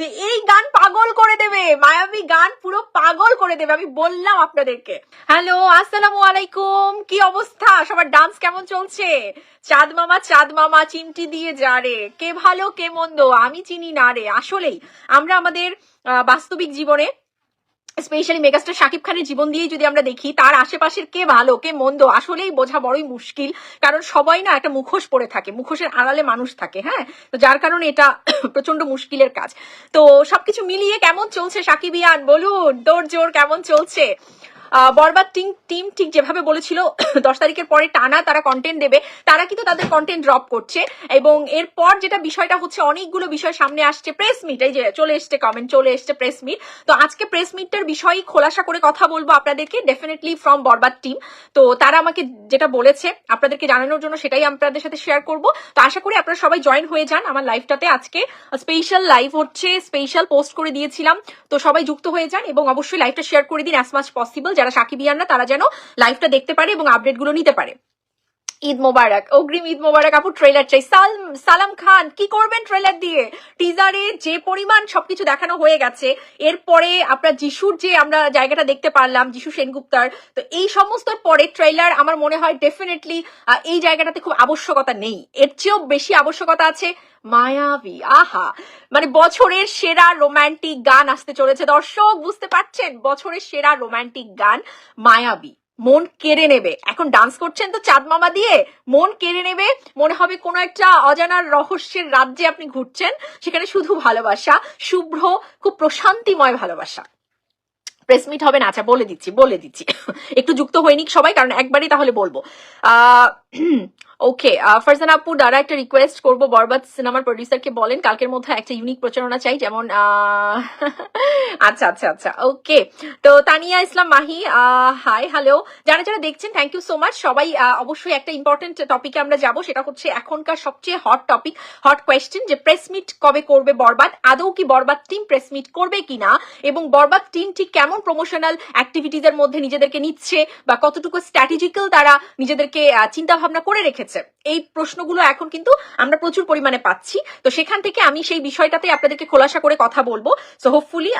যে এই গান পাগল করে দেবে। মায়াবী গান পুরো পাগল করে দেবে, আমি বললাম আপনাদেরকে। হ্যালো, আসসালামু আলাইকুম, কি অবস্থা? সবার ডান্স কেমন চলছে? চাঁদ মামা চাঁদ মামা, চিমটি দিয়ে যা রে। কে ভালো, কে মন্দ, আমি চিনি না রে। আসলেই, আমরা আমাদের বাস্তবিক জীবনে স্পেশালি মেগাস্টার শাকিব খানের জীবন দিয়ে যদি আমরা দেখি, তার আশেপাশের কে ভালো, কে মন্দ, আসলেই বোঝা বড়ই মুশকিল। কারণ সবাই না একটা মুখোশ পড়ে থাকে, মুখোশের আড়ালে মানুষ থাকে হ্যাঁ? তো যার কারণে এটা প্রচণ্ড মুশকিলের কাজ। তো সবকিছু মিলিয়ে কেমন চলছে সাকিবিয়ান বলুন, তোর জোর কেমন চলছে? বরবাদ টিম টিম ঠিক যেভাবে বলেছিল, দশ তারিখের পরে টানা তারা কন্টেন্ট দেবে, তারা কিন্তু তাদের কন্টেন্ট ড্রপ করছে এবং এরপর যেটা বিষয়টা হচ্ছে, অনেকগুলো বিষয় সামনে আসছে প্রেস মিট এই যে চলে এসছে কমেন্ট চলে এসছে প্রেস মিট তো আজকে প্রেস মিটটার বিষয়ে খোলাসা করে কথা বলব আপনাদেরকে ডেফিনেটলি ফ্রম বরবাদ টিম তো তারা আমাকে যেটা বলেছে, আপনাদেরকে জানানোর জন্য সেটাই আপনাদের সাথে শেয়ার করব। তো আশা করি আপনারা সবাই জয়েন হয়ে যান আমার লাইভটাতে আজকে স্পেশাল লাইভ হচ্ছে স্পেশাল পোস্ট করে দিয়েছিলাম। তো সবাই যুক্ত হয়ে যান এবং অবশ্যই লাইভটা শেয়ার করে দিন অ্যাজ মাচ পসিবল যারা সাকিবিয়ান না তারা যেন লাইভটা দেখতে পারে এবং আপডেটগুলো নিতে পারে। ঈদ মোবারক, অগ্রিম ঈদ মোবারক আপু ট্রেলার চাই। সাল, সালাম খান, কি করবেন ট্রেলার দিয়ে? টিজারে যে পরিমাণ সবকিছু দেখানো হয়ে গেছে, এরপরে আপনার যিশুর যে আমরা জায়গাটা দেখতে পারলাম, যিশু সেনগুপ্তার, তো এই সমস্ত পরে ট্রেলার আমার মনে হয় ডেফিনেটলি এই জায়গাটাতে খুব আবশ্যকতা নেই। এর চেয়েও বেশি আবশ্যকতা আছে মায়াবী। আহা! মানে বছরের সেরা রোমান্টিক গান আসতে চলেছে। দর্শক, বুঝতে পারছেন? বছরের সেরা রোমান্টিক গান মায়াবী। মন কেড়ে নেবে। এখন ডান্স করছেন তো চাঁদ মামা দিয়ে, মন কেড়ে নেবে। মনে হবে কোনো একটা অজানার রহস্যের রাজ্যে আপনি ঘুরছেন, সেখানে শুধু ভালোবাসা, শুভ্র, খুব প্রশান্তিময় ভালোবাসা। প্রেসমিট হবে না আচ্ছা বলে দিচ্ছি বলে দিচ্ছি। একটু যুক্ত হয়নি সবাই, কারণ একবারই তাহলে বলব। ওকে ফারজান আপু দ্বারা একটা রিকোয়েস্ট করব। বরবাদ সিনেমার প্রডিউসারকে বলেন, কালকের মধ্যে একটা ইউনিক প্রচারণা চাই, যেমন আচ্ছা আচ্ছা আচ্ছা ওকে তো তানিয়া ইসলাম মাহি হাই হ্যালো যারা যারা দেখছেন থ্যাংক ইউ সো মাচ সবাই অবশ্যই একটা ইম্পর্টেন্ট টপিকে আমরা যাব, সেটা হচ্ছে এখনকার সবচেয়ে হট টপিক হট কোয়েশ্চেন যে প্রেস মিট কবে করবে বরবাদ, আদৌ কি বরবাদ টিম প্রেস মিট করবে কিনা এবং বরবাদ টিম ঠিক কেমন প্রমোশনাল অ্যাক্টিভিটিজ এর মধ্যে নিজেদেরকে নিচ্ছে, বা কতটুকু স্ট্র্যাটেজিক্যাল তারা নিজেদেরকে চিন্তা ভাবনা করে রেখেছে। এই প্রশ্নগুলো এখন কিন্তু আমরা প্রচুর পরিমাণে পাচ্ছি। তো সেখান থেকে আমি সেই বিষয়টাতে আপনাদেরকে খোলাসা করে কথা বলব। সো হোপফুলি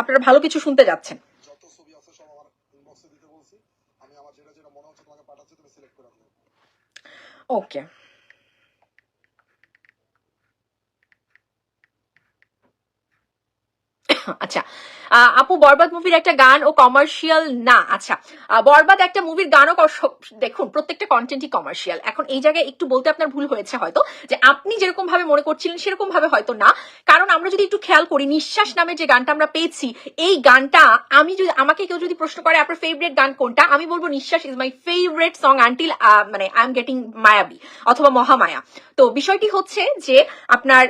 আপনারা ভালো কিছু শুনতে যাচ্ছেন। যত ছবি আছে সব আমার ইনবক্সে দিতে বলছি আমি আমার যেটা যেটা মনে হচ্ছে তোমাকে পাঠাচ্ছি তুমি সিলেক্ট করে দিও ওকে আচ্ছা। আহ, আপু বরবাদ মুভির একটা গান ও কমার্শিয়াল না আচ্ছা। বরবাদ একটা মুভির গানও দেখুন প্রত্যেকটা কন্টেন্টই কমার্শিয়াল এখন এই জায়গায় একটু বলতে আপনার ভুল হয়েছে হয়তো যে আপনি যেরকম ভাবে মনে করছিলেন সেরকম ভাবে হয়তো না। কারণ আমরা যদি একটু খেয়াল করি নিঃশ্বাস নামে যে গানটা আমরা পেয়েছি এই গানটা আমি যদি আমাকে কেউ যদি প্রশ্ন করে আপনার ফেভারিট গান কোনটা? আমি বলব Nishwas is my favourite song until মানে আই এম গেটিং মায়াবী অথবা মহামায়া। তো বিষয়টি হচ্ছে যে আপনার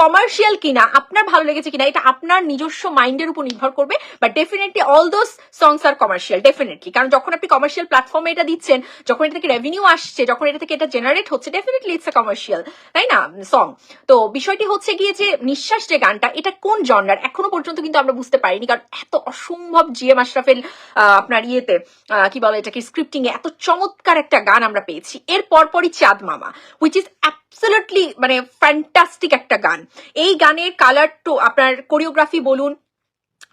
কমার্শিয়াল কিনা আপনার ভালো লেগেছে কিনা এটা আপনার নিজস্ব মাইন্ডের উপর নির্ভর করবে but definitely all those songs R commercial definitely কারণ যখন আপনি কমার্শিয়াল প্ল্যাটফর্মে এটা দিচ্ছেন যখন এটা থেকে রেভিনিউ আসছে যখন এটা থেকে এটা জেনারেট হচ্ছে ডেফিনেটলি ইটস এ কমার্শিয়াল তাই না? সং তো বিষয়টি হচ্ছে গিয়ে যে নিঃশ্বাস যে গানটা এটা কোন জন্নার এখনও পর্যন্ত কিন্তু আমরা বুঝতে পারিনি কারণ এত অসম্ভব জিএম আশরাফের আহ, আপনার ইয়েতে কি বলে এটাকে স্ক্রিপ্টিং এ এত চমৎকার একটা গান আমরা পেয়েছি। এর পরপরই Chand Mama which is absolutely মানে ফ্যান্টাস্টিক একটা গান। এই গানের কালার তো আপনার কোরিওগ্রাফি বলুন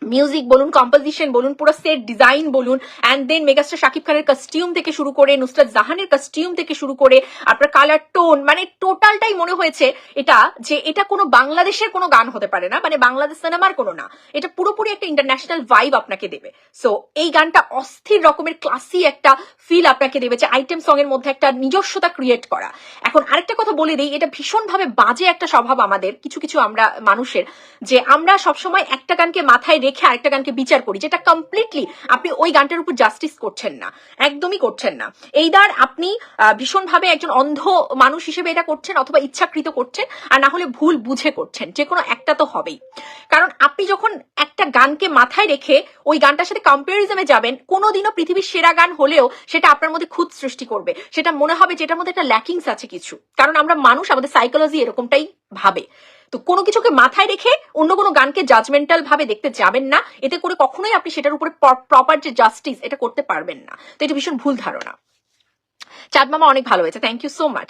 মিউজিক বলুন কম্পোজিশন বলুন, পুরো সেট ডিজাইন বলুন অ্যান্ড দেন মেগাস্টার শাকিব খানের কাস্টিউম থেকে শুরু করে, নুসরাত জাহানের কাস্টিউম থেকে শুরু করে, আপনার কালার টোন মানে টোটালটাই মনে হয়েছে এটা, যে এটা কোনো বাংলাদেশের কোনো গান হতে পারে না মানে বাংলাদেশ সিনেমার কোনো না। এটা পুরোপুরি একটা ইন্টারন্যাশনাল ভাইব আপনাকে দেবে। সো এই গানটা অস্থির রকমের ক্লাসি একটা ফিল আপনাকে দেবে যে আইটেম সং এর মধ্যে একটা নিজস্বতা ক্রিয়েট করা। এখন আরেকটা কথা বলে দিই, এটা ভীষণভাবে বাজে একটা স্বভাব আমাদের, কিছু কিছু আমরা মানুষের, যে আমরা সবসময় একটা গানকে মাথায় রেখে আরেকটা গানকে বিচার করি যেটা কমপ্লিটলি আপনি ওই গানটার উপর জাস্টিস করছেন না একদমই করছেন না। এইদার আপনি আহ, ভীষণভাবে একজন অন্ধ মানুষ হিসেবে এটা করছেন অথবা ইচ্ছাকৃত করছেন আর না হলে ভুল বুঝে করছেন যে কোনো একটা তো হবেই। কারণ আপনি যখন একটা গানকে মাথায় রেখে ওই গানটার সাথে কম্পারিজমে যাবেন কোনোদিনও পৃথিবীর সেরা গান হলেও সেটা আপনার মধ্যে খুদ সৃষ্টি করবে। সেটা মনে হবে যে এটার মধ্যে একটা ল্যাকিংস আছে কিছু। কারণ আমরা মানুষ আমাদের সাইকোলজি এরকমটাই ভাবে। তো কোনো কিছুকে মাথায় রেখে অন্য কোনো গানকে জাজমেন্টাল ভাবে দেখতে যাবেন না। এতে করে কখনোই আপনি সেটার উপরে প্রপার যে জাস্টিস এটা করতে পারবেন না। তো এটা ভীষণ ভুল ধারণা। চাঁদ মামা অনেক ভালো হয়েছে thank you so much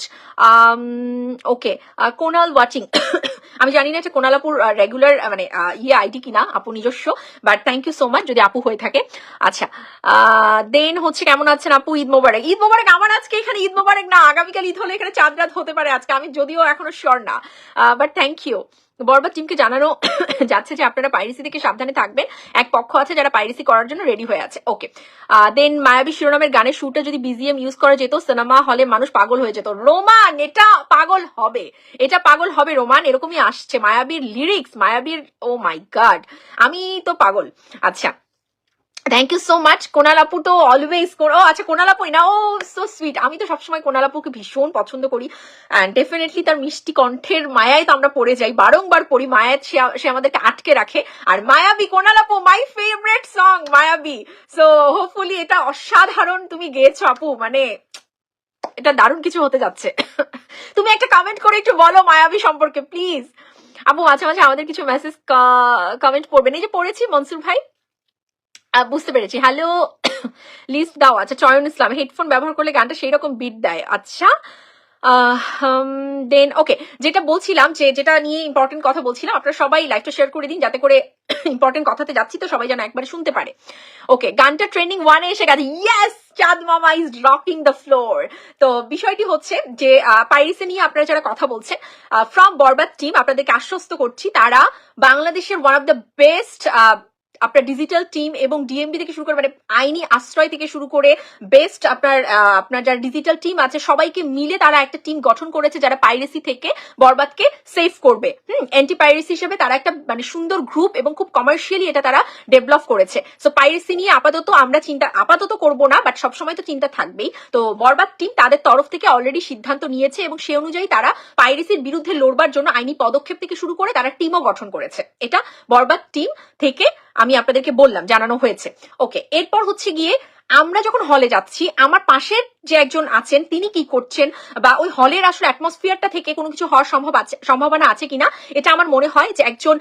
okay Konal watching আমি জানি না এটা কোনালাপুর রেগুলার মানে আহ, ইয়ে আইডি কিনা আপু নিজস্ব but thank you so much যদি আপু হয়ে থাকে। আচ্ছা দেন হচ্ছে কেমন আছেন আপু? ঈদ মোবারক ঈদ মোবারক আমার আজকে এখানে ঈদ মোবারক না আগামীকাল ঈদ হলে এখানে চাঁদ রাত হতে পারে আজকে আমি যদিও এখনও শিওর না বাট থ্যাংক ইউ বরবাদ টিমকে জানানো যাচ্ছে যে আপনারা পাইরেসি থেকে সাবধানে থাকবেন। এক পক্ষ আছে যারা পাইরেসি করার জন্য রেডি হয়ে আছে। ওকে দেন মায়াবী শিরোনামের গানের শুটে যদি বিজিএম ইউজ করা যেত সিনেমা হলে মানুষ পাগল হয়ে যেত। রোমান, এটা পাগল হবে। এটা পাগল হবে রোমান, এরকমই আসছে। মায়াবীর লিরিক্স মায়াবীর ও মাই গাড আমি তো পাগল। আচ্ছা থ্যাংক ইউ সো মাচ কোনালাপু তো অলওয়েজ ও আচ্ছা কোনালাপুই না ও সো সুইট আমি তো সবসময় কোনালাপুকে ভীষণ পছন্দ করি। অ্যান্ড ডেফিনেটলি তার মিষ্টি কণ্ঠের মায়ায় তো আমরা পড়ে যাই। বারংবার পড়ি, মায়ায় সে আমাদেরকে আটকে রাখে। আর Mayabi কোনালাপু my favourite song Mayabi. So hopefully এটা অসাধারণ তুমি গেয়েছো আপু মানে এটা দারুণ কিছু হতে যাচ্ছে। তুমি একটা কমেন্ট করে একটু বলো মায়াবী সম্পর্কে প্লিজ আপু, মাঝে মাঝে আমাদের কিছু মেসেজ কমেন্ট পড়বেন। এই যে পড়েছি, মনসুর ভাই। বুঝতে পেরেছি। হ্যালো লিস্ট দাও আচ্ছা চয়ন ইসলাম হেডফোন ব্যবহার করলে গানটা সেই রকম বিট দেয়। আচ্ছা দেন ওকে যেটা বলছিলাম যে, যেটা নিয়ে ইম্পর্টেন্ট কথা বলছিলাম, আপনারা সবাই লাইভটা শেয়ার করে দিন, যাতে করে ইম্পর্টেন্ট কথাতে যাচ্ছি, তো সবাই যেন একবারে শুনতে পারে। ওকে গানটা ট্রেন্ডিং ওয়ানে এসে গেছে। ইয়েস চাঁদ মামা ইজ দ্য ফ্লোর তো বিষয়টি হচ্ছে যে পাইরিসে নিয়ে আপনারা যারা কথা বলছেন ফ্রম বরবাদ টিম আপনাদেরকে আশ্বস্ত করছি, তারা বাংলাদেশের ওয়ান অফ দ্য বেস্ট আপনার ডিজিটাল টিম এবং ডিএমবি থেকে শুরু করে মানে আইনি আশ্রয় থেকে শুরু করে বেস্ট আপনার আপনার যারা ডিজিটাল টিম আছে, সবাইকে মিলে তারা একটা টিম গঠন করেছে যারা পাইরেসি থেকে বরবাদকে সেভ করবে। হুম অ্যান্টি পাইরেসি হিসেবে তারা একটা মানে সুন্দর গ্রুপ এবং খুব কমার্শিয়ালি এটা তারা ডেভেলপ করেছে। সো পাইরেসি নিয়ে আপাতত আমরা চিন্তা, আপাতত করব না বাট সবসময় তো চিন্তা থাকবেই। তো, বরবাদ টিম তাদের তরফ থেকে অলরেডি সিদ্ধান্ত নিয়েছে এবং সে অনুযায়ী তারা পাইরেসির বিরুদ্ধে লড়বার জন্য আইনি পদক্ষেপ থেকে শুরু করে তারা টিমও গঠন করেছে। এটা বরবাদ টিম থেকে আমি আপনাদেরকে বললাম, জানানো হয়েছে। ওকে এরপর হচ্ছে গিয়ে আমরা যখন হলে যাচ্ছি, আমার পাশের যে একজন আছেন, তিনি কি করছেন? বা ওই হলের আসলে অ্যাটমসফিয়ারটা থেকে কোনো কিছু হওয়ার সম্ভব আছে, সম্ভাবনা আছে কিনা? এটা আমার মনে হয় যে একজন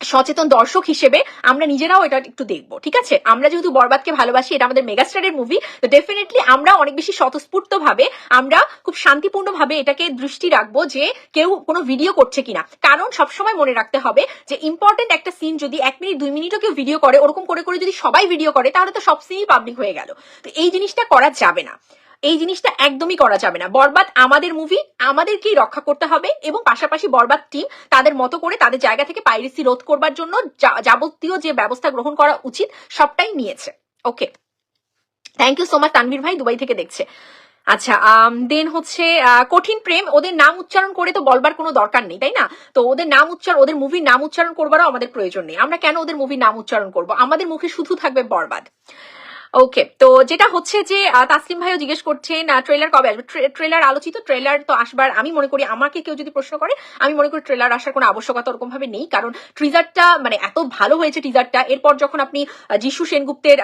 সচেতন দর্শক হিসেবে আমরা নিজেরাও এটা একটু দেখব, ঠিক আছে? আমরা যেহেতু বরবাদকে ভালোবাসি, এটা আমাদের মেগাস্টারের মুভি তো ডেফিনেটলি আমরা অনেক বেশি স্বতঃস্ফূর্ত ভাবে আমরা খুব শান্তিপূর্ণ ভাবে এটাকে দৃষ্টি রাখব যে কেউ কোনো ভিডিও করছে কিনা। কারণ সবসময় মনে রাখতে হবে যে ইম্পর্টেন্ট একটা সিন যদি এক মিনিট, দুই মিনিটও কেউ ভিডিও করে, ওরকম করে করে যদি সবাই ভিডিও করে, তাহলে তো সব সিনই পাবলিক হয়ে গেল। তো এই জিনিসটা করা যাবে না। এই জিনিসটা একদমই করা যাবে না। বরবাদ আমাদের মুভি আমাদেরকেই রক্ষা করতে হবে এবং পাশাপাশি বরবাদ টিম তাদের মতো করে তাদের জায়গা থেকে পাইরেসি রোধ করবার জন্য যাবতীয় যে ব্যবস্থা গ্রহণ করা উচিত সবটাই নিয়েছে। Okay thank you so much Tanvir ভাই, দুবাই থেকে দেখছে। আচ্ছা দেন হচ্ছে কঠিন প্রেম, ওদের নাম উচ্চারণ করে তো বলবার কোনো দরকার নেই, তাই না? তো ওদের নাম উচ্চারণ ওদের মুভির নাম উচ্চারণ করবারও আমাদের প্রয়োজন নেই। আমরা কেন ওদের মুভির নাম উচ্চারণ করব? আমাদের মুখে শুধু থাকবে বরবাদ। ওকে তো যেটা হচ্ছে যে তাসলিম ভাইও জিজ্ঞেস করছেন ট্রেলার কবে আসবে? ট্রেলার আলোচিত ট্রেলার তো আসবার, আমি মনে করি আমাকে কেউ যদি প্রশ্ন করে, আমি মনে করি ট্রেলার আসার কোনো আবশ্যকতা ওরকম ভাবে নেই, কারণ ট্রিজারটা মানে এত ভালো হয়েছে টিজারটা এরপর যখন আপনি যিশু সেনগুপ্তের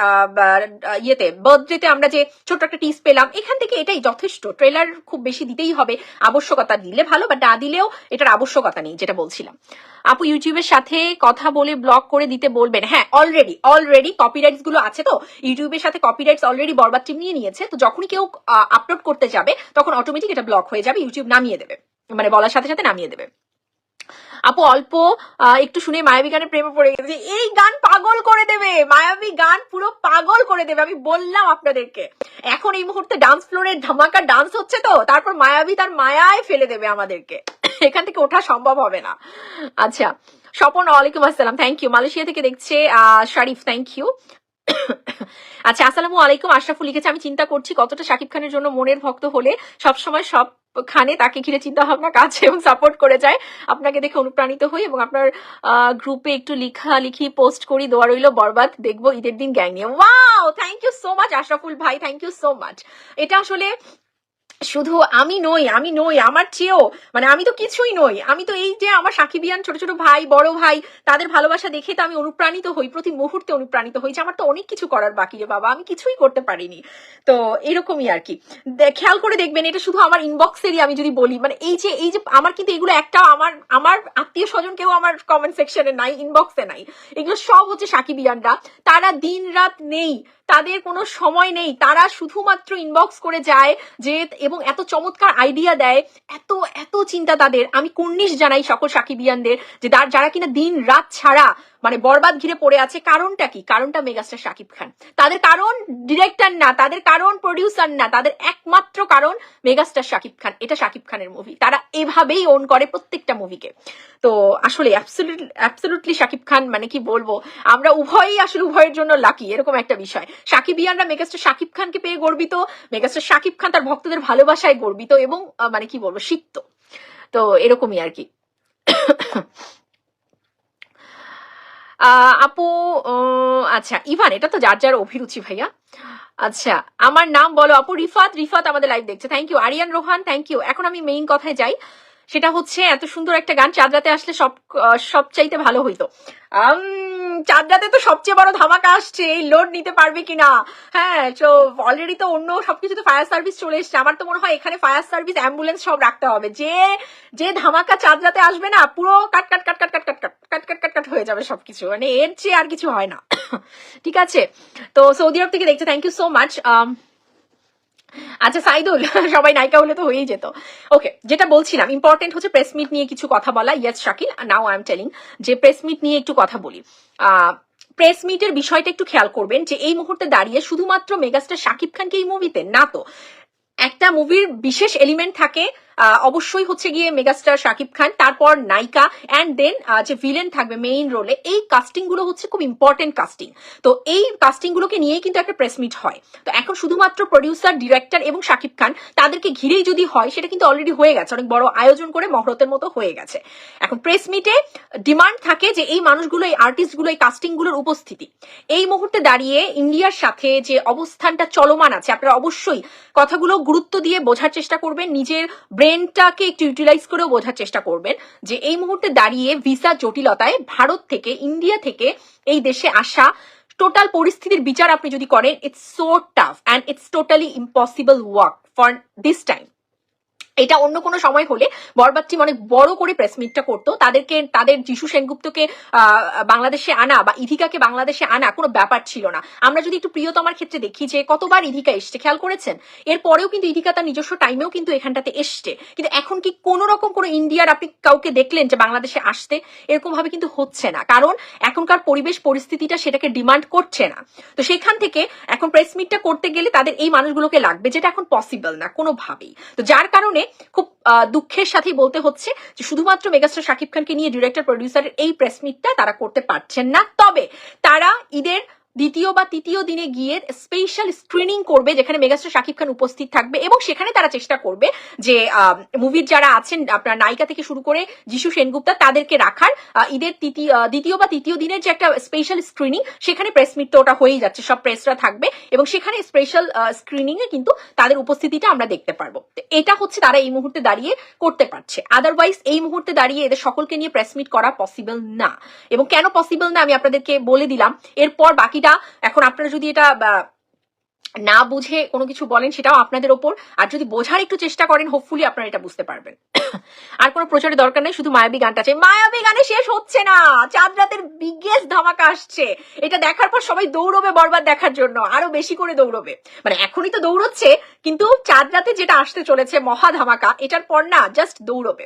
ইয়েতে বার্থডেতে আমরা যে ছোট্ট একটা টিস পেলাম, এখান থেকে এটাই যথেষ্ট ট্রেলার খুব বেশি দিতেই হবে, আবশ্যকতা দিলে ভালো বা না দিলেও এটার আবশ্যকতা নেই, যেটা বলছিলাম। আপু ইউটিউবের সাথে কথা বলে ব্লক করে দিতে বলবেন হ্যাঁ অলরেডি অলরেডি কপিরাইটসগুলো আছে তো? ইউটিউবের সাথে কপিরাইটস অলরেডি বরবাদ টিম নিয়ে নিয়েছে, তো যখনই কেউ আপলোড করতে যাবে, তখন অটোমেটিক এটা ব্লক হয়ে যাবে ইউটিউব নামিয়ে দেবে। মানে বলার সাথে সাথে নামিয়ে দেবে। আপু, অল্প একটু শুনে মায়াবী গানের প্রেমে পড়ে গেছে। এই গান পাগল করে দেবে! মায়াবী গান পুরো পাগল করে দেবে, আমি বললাম আপনাদেরকে। এখন এই মুহূর্তে ডান্স ফ্লোরে ধামাকা ডান্স হচ্ছে তো, তারপর মায়াবী তার মায়ায় ফেলে দেবে আমাদেরকে। এখান থেকে ওঠা সম্ভব হবে না। আচ্ছা স্বপন, ওয়ালাইকুম আসসালাম থ্যাংক ইউ মালয়েশিয়া থেকে দেখছে শরীফ থ্যাংক ইউ আচ্ছা আসসালামু আলাইকুম আশরাফুল লিখেছে, আমি চিন্তা করছি কতটা শাকিব খানের জন্য মনের ভক্ত হলে সবসময় সব খানে তাকে ঘিরে চিন্তা ভাবনা কাজ এবং সাপোর্ট করে যায়। আপনাকে দেখে অনুপ্রাণিত হই এবং আপনার গ্রুপে একটু লিখা, লিখি পোস্ট করি, দোয়া রইল, বরবাদ, দেখব ঈদের দিন গ্যাং নিয়ে। Wow thank you so much Ashraful ভাই থ্যাংক ইউ সো মাচ এটা আসলে শুধু আমি নই আমি নই, আমার চেয়েও মানে আমি তো কিছুই নই। আমি তো এই যে আমার সাকিবিয়ান ছোট ছোট ভাই, বড় ভাই, তাদের ভালোবাসা দেখে তো আমি অনুপ্রাণিত হই, প্রতি মুহূর্তে অনুপ্রাণিত হই যে আমার তো অনেক কিছু করার বাকি রে বাবা, আমি কিছুই করতে পারিনি। তো এরকমই আর কি। খেয়াল করে দেখবেন, এটা শুধু আমার ইনবক্সেরই আমি যদি বলি মানে এই যে এই যে আমার কিন্তু এগুলো একটা আমার আমার আত্মীয় স্বজন কেউ আমার কমেন্ট সেকশনে নাই ইনবক্সে নাই। এগুলো সব হচ্ছে সাকিবিয়ানরা তারা দিন রাত নেই। তাদের কোনো সময় নেই। তারা শুধুমাত্র ইনবক্স করে যায় যে, এবং এত চমৎকার আইডিয়া দেয়, এত এত চিন্তা তাদের। আমি কুর্নিশ জানাই সকল সাকিবিয়ানদের যে যারা কিনা দিন রাত ছাড়া মানে বরবাদ ঘিরে পড়ে আছে, কারণটা কি? কারণটা মেগাস্টার শাকিব খান। তাদের কারণ ডিরেক্টর না, তাদের কারণ প্রডিউসার না, তাদের একমাত্র কারণ মেগাস্টার শাকিব খান। এটা শাকিব খানের মুভি তারা এভাবেই ওন করে প্রত্যেকটা মুভিকে তো আসলে অ্যাবসলুটলি শাকিব খান মানে কি বলব? আমরা উভয়ই আসলে উভয়ের জন্য লাকি এরকম একটা বিষয়। সাকিবিয়ানরা মেগাস্টার শাকিব খানকে পেয়ে গর্বিত। মেগাস্টার শাকিব খান তার ভক্তদের ভালোবাসায় গর্বিত এবং মানে কি বলব সিক্ত। তো এরকমই আর কি। আপু আচ্ছা ইভান এটা তো যার যার অভিরুচি ভাইয়া। আচ্ছা আমার নাম বলো আপু রিফাত রিফাত আমাদের লাইভ দেখছে। Thank you Arian Rohan thank you এখন আমি মেইন কথায় যাই। সেটা হচ্ছে এত সুন্দর একটা গান চাঁদ রাতে আসলে সব আহ, সবচাইতে ভালো হইতো। আম, চাঁদ রাতে তো সবচেয়ে বড় ধামাকা আসছে এই লোড নিতে পারবে কিনা হ্যাঁ তো অলরেডি তো অন্য সবকিছু তো ফায়ার সার্ভিস চলে এসছে আমার তো মনে হয় এখানে ফায়ার সার্ভিস অ্যাম্বুলেন্স সব রাখতে হবে যে যে ধামাকা চাঁদরাতে আসবে না পুরো কাট কাট কাট কাট কাট কাট কাট কাট কাট কাট কাট হয়ে যাবে সবকিছু মানে এর চেয়ে আর কিছু হয় না ঠিক আছে তো সৌদি আরব থেকে দেখছে থ্যাংক ইউ সো মাচ আচ্ছা সাইদুল, সবাই নায়িকা হলে তো হয়েই যেত। ওকে যেটা বলছিলাম ইম্পর্টেন্ট হচ্ছে প্রেস মিট নিয়ে কিছু কথা বলা। Yes Shakil now I am telling যে প্রেস মিট নিয়ে একটু কথা বলি। প্রেস মিটের বিষয়টা একটু খেয়াল করবেন যে এই মুহূর্তে দাঁড়িয়ে শুধুমাত্র মেগাস্টার শাকিব খানকে এই মুভিতে না তো, একটা মুভির বিশেষ এলিমেন্ট থাকে অবশ্যই হচ্ছে গিয়ে মেগাস্টার শাকিব খান, তারপর নায়িকা অ্যান্ড দেন যে ভিলেন থাকবে মেইন রোলে এই কাস্টিংগুলো হচ্ছে খুব ইম্পর্টেন্ট কাস্টিং তো এই কাস্টিং গুলোকে নিয়েই কিন্তু একটা প্রেস মিট হয়। তো এখন শুধুমাত্র প্রডিউসার ডিরেক্টর এবং শাকিব খান, তাদেরকে ঘিরেই যদি হয়, সেটা কিন্তু অলরেডি হয়ে গেছে, অনেক বড় আয়োজন করে মহরতের মতো হয়ে গেছে। এখন প্রেস মিটে ডিমান্ড থাকে যে এই মানুষগুলো, এই আর্টিস্টগুলো এই কাস্টিংগুলোর উপস্থিতি। এই মুহূর্তে দাঁড়িয়ে ইন্ডিয়ার সাথে যে অবস্থানটা চলমান আছে, আপনারা অবশ্যই কথাগুলো গুরুত্ব দিয়ে বোঝার চেষ্টা করবেন, নিজের ব্রেনটাকে একটু ইউটিলাইজ করেও বোঝার চেষ্টা করবেন যে এই মুহূর্তে দাঁড়িয়ে ভিসা জটিলতায় ভারত থেকে ইন্ডিয়া থেকে এই দেশে আসা টোটাল পরিস্থিতির বিচার আপনি যদি করেন it's so tough and it's totally impossible work for this time এটা অন্য কোনো সময় হলে বরবাদ অনেক বড় করে প্রেস মিটটা করতো। তাদেরকে, তাদের যিশু সেনগুপ্তকে বাংলাদেশে আনা বা ইধিকাকে বাংলাদেশে আনা কোনো ব্যাপার ছিল না। আমরা যদি একটু প্রিয়তমার ক্ষেত্রে দেখি যে কতবার ইধিকা এসছে, খেয়াল করেছেন? এরপরেও কিন্তু ইধিকা তার নিজস্ব টাইমেও কিন্তু এখানটাতে এসছে। কিন্তু এখন কি কোনো রকম কোনো ইন্ডিয়ার আপনি কাউকে দেখলেন যে বাংলাদেশে আসতে? এরকম ভাবে কিন্তু হচ্ছে না। কারণ এখনকার পরিবেশ পরিস্থিতিটা সেটাকে ডিমান্ড করছে না। তো সেখান থেকে এখন প্রেস মিটটা করতে গেলে তাদের এই মানুষগুলোকে লাগবে, যেটা এখন পসিবল না, কোনোভাবেই। তো যার কারণে খুব দুঃখের সাথে বলতে হচ্ছে যে শুধুমাত্র মেগাস্টার শাকিব খানকে নিয়ে ডিরেক্টর প্রডিউসারের এই প্রেস মিটটা তারা করতে পারছেন না। তবে তারা ঈদের দ্বিতীয় বা তৃতীয় দিনে গিয়ে স্পেশাল স্ক্রিনিং করবে যেখানে মেগাস্টার শাকিব খান উপস্থিত থাকবে এবং সেখানে তারা চেষ্টা করবে যে মুভির যারা আছেন, আপনার নায়িকা থেকে শুরু করে যিশু সেনগুপ্তা তাদেরকে রাখার। ঈদের দ্বিতীয় বা তৃতীয় দিনের যে একটা স্পেশাল স্ক্রিনিং সেখানে প্রেস মিট তো ওটা হয়েই যাচ্ছে, সব প্রেসরা থাকবে এবং সেখানে স্পেশাল স্ক্রিনিং এ কিন্তু তাদের উপস্থিতিটা আমরা দেখতে পারব। এটা হচ্ছে তারা এই মুহূর্তে দাঁড়িয়ে করতে পারছে। আদারওয়াইজ এই মুহূর্তে দাঁড়িয়ে এদের সকলকে নিয়ে প্রেস মিট করা পসিবল না। এবং কেন পসিবল না আমি আপনাদেরকে বলে দিলাম। এরপর বাকিটা এখন আপনারা যদি এটা না বুঝে কোনো কিছু বলেন সেটাও আপনাদের ওপর। আর যদি বোঝার একটু চেষ্টা করেন হোপফুলি আপনারা এটা বুঝতে পারবেন। আর কোনো প্রচারের দরকার নেই, শুধু মায়াবী গানটা চাই। মায়াবী গানে শেষ হচ্ছে না! চাঁদ রাতের বিগেস্ট ধামাকা আসছে। এটা দেখার পর সবাই দৌড়বে বরবাদ দেখার জন্য, আরও বেশি করে দৌড়বে। মানে এখনই তো দৌড়চ্ছে, কিন্তু চাঁদ রাতে যেটা আসতে চলেছে, মহা ধামাকা, এটার পর না just দৌড়বে।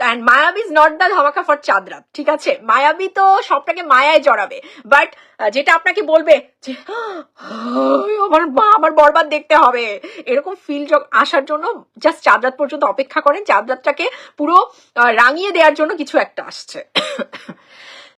And Mayabi is not the ধামাকা ফর চাঁদ রাত, ঠিক আছে? মায়াবী তো সবটাকে মায়ায় জড়াবে। বাট যেটা আপনাকে বলবে যে আমার মা, আমার বরবাদ দেখতে হবে। এরকম ফিল আসার জন্য জাস্ট চাঁদরাত পর্যন্ত অপেক্ষা করেন। চাঁদরাতটাকে পুরো রাঙিয়ে দেওয়ার জন্য কিছু একটা আসছে।